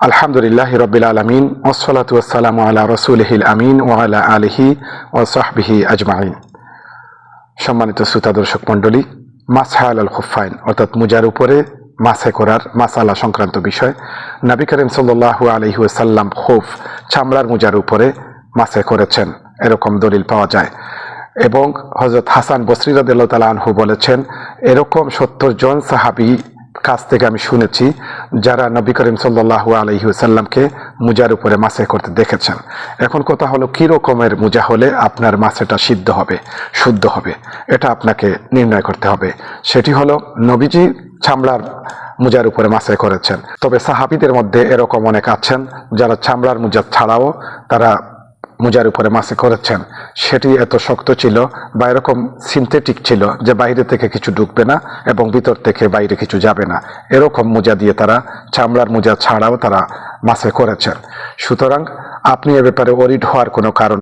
আলহামদুলিল্লাহ রবিল আলমিন আলা রসুলহিল আমিন ওয়ালা আলিহি ও সাহবিহি আজমাইন। সম্মানিত শ্রোতা দর্শক মণ্ডলী মাসহা আল খুফাইন অর্থাৎ মুজার উপরে মাসে করার মাসালা সংক্রান্ত বিষয়, নবী করিম সাল্লাহ আলহি সাল্লাম খুফ, চামড়ার মুজার উপরে মাসে করেছেন। এরকম দলিল পাওয়া যায়। এবং হজরত হাসান বসরি রাদিয়াল্লাহু তাআলা আনহু বলেছেন, এরকম সত্তর জন সাহাবী কাছ থেকে আমি শুনেছি যারা নবী করিম সাল্লাল্লাহু আলাইহি ওয়াসাল্লামকে মুজার উপরে মাসে করতে দেখেছেন। এখন কথা হলো, কি রকমের মুজা হলে আপনার মাছেটা সিদ্ধ হবে, শুদ্ধ হবে? এটা আপনাকে নির্ণয় করতে হবে। সেটি হলো, নবীজি চামড়ার মুজার উপরে মাসে করেছেন। তবে সাহাবিদের মধ্যে এরকম অনেক আছেন যারা চামড়ার মুজা ছাড়াও তারা মুজার উপরে মাসে করেছেন। সেটি এত শক্ত ছিল বা এরকম সিনথেটিক ছিল যে বাইরে থেকে কিছু ঢুকবে না এবং ভিতর থেকে বাইরে কিছু যাবে না। এরকম মোজা দিয়ে তারা, চামড়ার মোজা ছাড়াও তারা মাসে করেছেন। সুতরাং আপনি এ ব্যাপারে ওরিড হওয়ার কোনো কারণ